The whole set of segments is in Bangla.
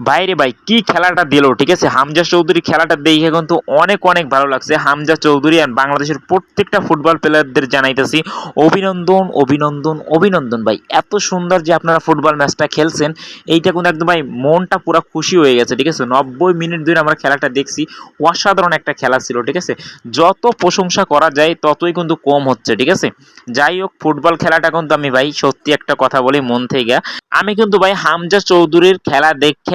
বাইরে ভাই, কি খেলাটা দিল, ঠিক আছে? হামজা চৌধুরী খেলাটা দেখে কিন্তু অনেক অনেক ভালো লাগছে। হামজা চৌধুরী আর বাংলাদেশের প্রত্যেকটা ফুটবল প্লেয়ারদের জানাইতেছি, অভিনন্দন অভিনন্দন অভিনন্দন ভাই। এত সুন্দর যে আপনারা ফুটবল ম্যাচটা খেলছেন, এইটা কিন্তু একদম ভাই, মনটা পুরো খুশি হয়ে গেছে, ঠিক আছে? নব্বই মিনিট ধরে আমরা খেলাটা দেখছি, অসাধারণ একটা খেলা ছিল, ঠিক আছে? যত প্রশংসা করা যায়, ততই কিন্তু কম হচ্ছে, ঠিক আছে? যাই হোক ফুটবল খেলাটা কিন্তু আমি ভাই, সত্যি একটা কথা বলি, মন থেকে। আমি কিন্তু ভাই, হামজা চৌধুরীর খেলা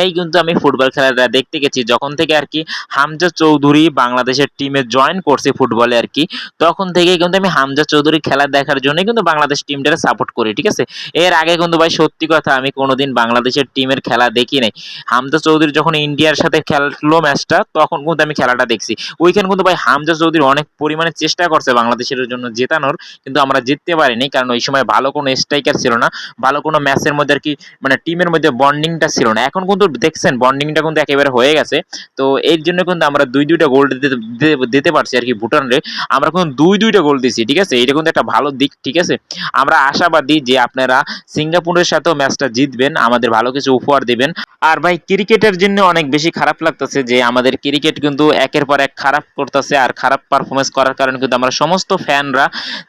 দেখেই কিন্তু আমি ফুটবল খেলাটা দেখতে গেছি। যখন থেকে আর কি হামজা চৌধুরী বাংলাদেশের টিমে জয়েন করছে ফুটবলে আর কি, তখন থেকে কিন্তু আমি হামজা চৌধুরী খেলা দেখার জন্য কিন্তু বাংলাদেশ টিমটাকে সাপোর্ট করি, ঠিক আছে? এর আগে কিন্তু ভাই সত্যি কথা আমি কোনোদিন বাংলাদেশের টিমের খেলা দেখি নাই। হামজা চৌধুরী যখন ইন্ডিয়ার সাথে খেললো ম্যাচটা তখন কিন্তু আমি খেলাটা দেখছি। ওইখানে কিন্তু ভাই হামজা চৌধুরী অনেক পরিমাণে চেষ্টা করছে বাংলাদেশের জন্য জেতানোর, কিন্তু আমরা জিততে পারিনি, কারণ ওই সময় ভালো কোনো স্ট্রাইকার ছিল না, ভালো কোনো ম্যাচের মধ্যে আর কি মানে টিমের মধ্যে বন্ডিংটা ছিল না। এখন কিন্তু দেখছেন বন্ডিংটা কিন্তু একেবারে হয়ে গেছে। তো এর জন্য কিন্তু আমরা দুই, দুইটা গোল দিতে পারছি আর কি ভুটানরে। আমরা কিন্তু দুই, দুইটা গোল দিছি, ঠিক আছে? এটা কিন্তু একটা ভালো দিক, ঠিক আছে? আমরা আশাবাদী যে আপনারা সিঙ্গাপুরের সাথেও ম্যাচটা জিতবেন, আমাদের ভালো কিছু উপহার দিবেন। আর ভাই, ক্রিকেটের জন্য অনেক বেশি খারাপ লাগতেছে যে আমাদের ক্রিকেট কিন্তু একের পর এক খারাপ করতেছে আর খারাপ পারফরমেন্স করার কারণে কিন্তু আমরা সমস্ত ফ্যানরা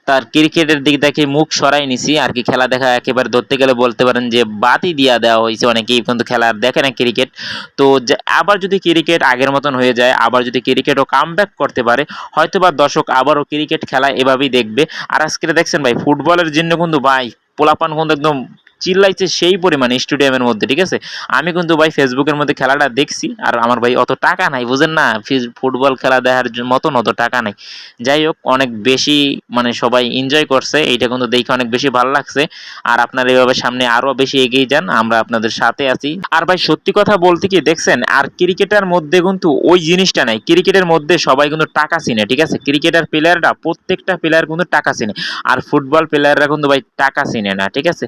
তার ক্রিকেটের দিক দেখে মুখ সরাই নিছি। আর কি খেলা দেখা একেবারে ধরতে গেলে বলতে পারেন যে বাতি দিয়া দেওয়া হয়েছে। অনেকেই কিন্তু খেলা দেখে না ক্রিকেট তো আবার যদি ক্রিকেট আগের মতন হয়ে যায়, আবার যদি ক্রিকেটও কাম করতে পারে হয়তো বা দর্শক আবারও ক্রিকেট খেলা এভাবেই দেখবে। আর আজকে দেখছেন ভাই, ফুটবলের জন্য কিন্তু ভাই, পোলাপান কিন্তু একদম চিল্লাইছে সেই পরিমাণে স্টেডিয়ামের মধ্যে, ঠিক আছে? আমি কিন্তু ভাই ফেসবুকের মধ্যে খেলাটা দেখছি আর আমার ভাই অত টাকা নাই, বুঝেন না? ফুটবল খেলা দেখার মতন অত টাকা নাই। যাই হোক, অনেক বেশি মানে সবাই এনজয় করছে, এইটা কিন্তু দেখে অনেক বেশি ভালো লাগছে। আর আপনারা এভাবে সামনে আরও বেশি এগিয়ে যান, আমরা আপনাদের সাথে আছি। আর ভাই সত্যি কথা বলতে কি, দেখছেন? আর ক্রিকেটের মধ্যে কিন্তু ওই জিনিসটা নাই। ক্রিকেটের মধ্যে সবাই কিন্তু টাকা চিনে, ঠিক আছে? ক্রিকেটার প্লেয়াররা, প্রত্যেকটা প্লেয়ার কিন্তু টাকা চিনে। আর ফুটবল প্লেয়াররা কিন্তু ভাই টাকা চিনে না, ঠিক আছে?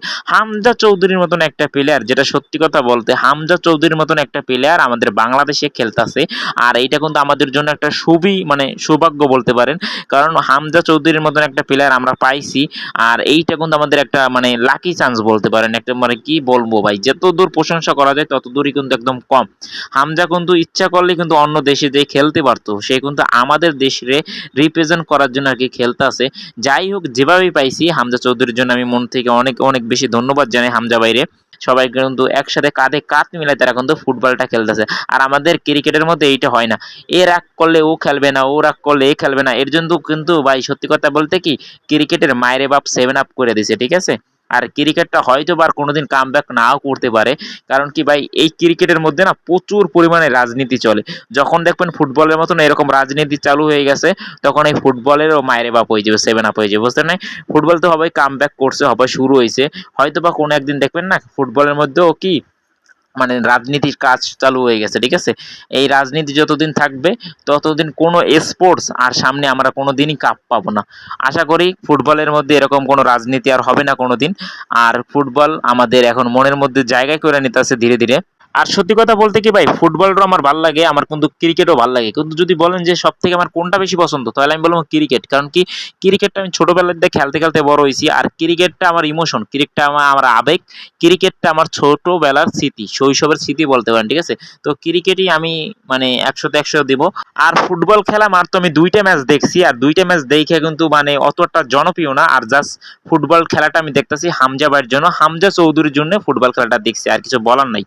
হামজা চৌধুরীর মতন একটা প্লেয়ার যেটা সত্যি কথা বলতে হামজা চৌধুরীর মতন একটা প্লেয়ার আমাদের বাংলাদেশে খেলতেছে। আর এইটা কিন্তু আমাদের জন্য একটা খুবই মানে সৌভাগ্য বলতে পারেন। কারণ হামজা চৌধুরীর মতন একটা প্লেয়ার আমরা পাইছি, আর এইটা কিন্তু আমাদের একটা মানে লাকি চান্স বলতে পারেন। একটা মানে কি বলব ভাই, যত দূর প্রশংসা করা যায়, তত দূরই কিন্তু একদম কম। হামজা কিন্তু ইচ্ছা করলে কিন্তু অন্য দেশে যে খেলতে পারতো। সে কিন্তু আমাদের দেশে রিপ্রেজেন্ট করার জন্য আর কি খেলতে আছে যাই হোক, যেভাবেই পাইছি, হামজা চৌধুরীর জন্য আমি মন থেকে অনেক অনেক বেশি ধন্যবাদ জানাই হামজা বাইরে সবাই কিন্তু একসাথে কাঁধে কাঁধ মিলাই তারা কিন্তু ফুটবলটা খেলতেছে। আর আমাদের ক্রিকেটের মধ্যে এইটা হয় না। এ রাগ করলে ও খেলবে না, ও রাগ করলে এ খেলবে না। এর জন্য কিন্তু ভাই সত্যি কথা বলতে কি, ক্রিকেটের মায়ের বাপ সেভেন আপ করে দিছে, ঠিক আছে? আর ক্রিকেটটা হয়তো বা কোনোদিন কাম ব্যাক নাও করতে পারে। কারণ কি ভাই, এই ক্রিকেটের মধ্যে না প্রচুর পরিমাণে রাজনীতি চলে। যখন দেখবেন ফুটবলের মতন এরকম রাজনীতি চালু হয়ে গেছে, তখন এই ফুটবলেরও মায়ের বাপ হয়ে যাবে, সেভেন আপ হয়ে যাবে, বুঝতে নাই ফুটবল তো হবে কাম ব্যাক করছে হবে শুরু হয়েছে। হয়তো বা কোনো একদিন দেখবেন না, ফুটবলের মধ্যেও কি মানে রাজনীতির কাজ চালু হয়ে গেছে, ঠিক আছে? এই রাজনীতি যতদিন থাকবে, ততদিন কোনো স্পোর্টস আর সামনে আমরা কোনো দিনই কাপ পাবো না। আশা করি ফুটবলের মধ্যে এরকম কোনো রাজনীতি আর হবে না কোনো দিন আর ফুটবল আমাদের এখন মনের মধ্যে জায়গায় করে নিতেছে ধীরে ধীরে। আর সত্যি কথা বলতে কি ভাই ফুটবলটা আমার ভালো লাগে, আমার কিন্তু ক্রিকেটও ভালো লাগে। কিন্তু যদি বলেন যে সব থেকে আমার কোনটা বেশি পছন্দ, তাহলে আমি বলব ক্রিকেট। কারণ কি, ক্রিকেটটা আমি ছোটবেলার দিয়ে খেলতে খেলতে বড় হয়েছি, আর ক্রিকেটটা আমার ইমোশন ক্রিকেটটা আমার আমার আবেগ, ক্রিকেটটা আমার ছোটবেলার স্মৃতি, শৈশবের স্মৃতি বলতে পারেন, ঠিক আছে? তো ক্রিকেটই আমি মানে একশোতে একশো দিব। আর ফুটবল খেলা মার তো আমি দুইটা ম্যাচ দেখছি, আর দুইটা ম্যাচ দেখে কিন্তু মানে অতটা জনপ্রিয় না। আর জাস্ট ফুটবল খেলাটা আমি দেখতেছি হামজা ভাইয়ের জন্য। হামজা চৌধুরীর জন্য ফুটবল খেলাটা দেখছি, আর কিছু বলার নাই।